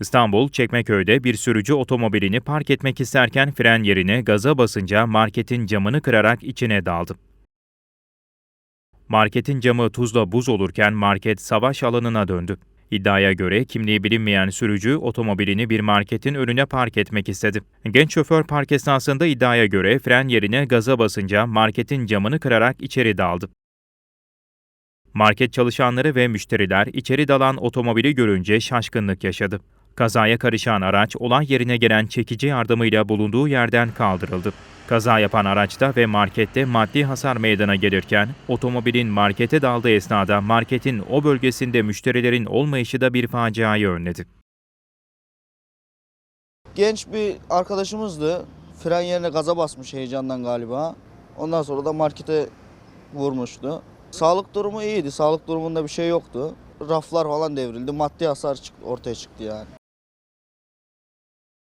İstanbul, Çekmeköy'de bir sürücü otomobilini park etmek isterken fren yerine gaza basınca marketin camını kırarak içine daldı. Marketin camı tuzla buz olurken market savaş alanına döndü. İddiaya göre kimliği bilinmeyen sürücü otomobilini bir marketin önüne park etmek istedi. Genç şoför park esnasında iddiaya göre fren yerine gaza basınca marketin camını kırarak içeri daldı. Market çalışanları ve müşteriler içeri dalan otomobili görünce şaşkınlık yaşadı. Kazaya karışan araç olay yerine gelen çekici yardımıyla bulunduğu yerden kaldırıldı. Kaza yapan araçta ve markette maddi hasar meydana gelirken otomobilin markete daldığı esnada marketin o bölgesinde müşterilerin olmayışı da bir faciayı önledi. Genç bir arkadaşımızdı. Fren yerine gaza basmış heyecandan galiba. Ondan sonra da markete vurmuştu. Sağlık durumu iyiydi. Sağlık durumunda bir şey yoktu. Raflar falan devrildi. Maddi hasar ortaya çıktı yani.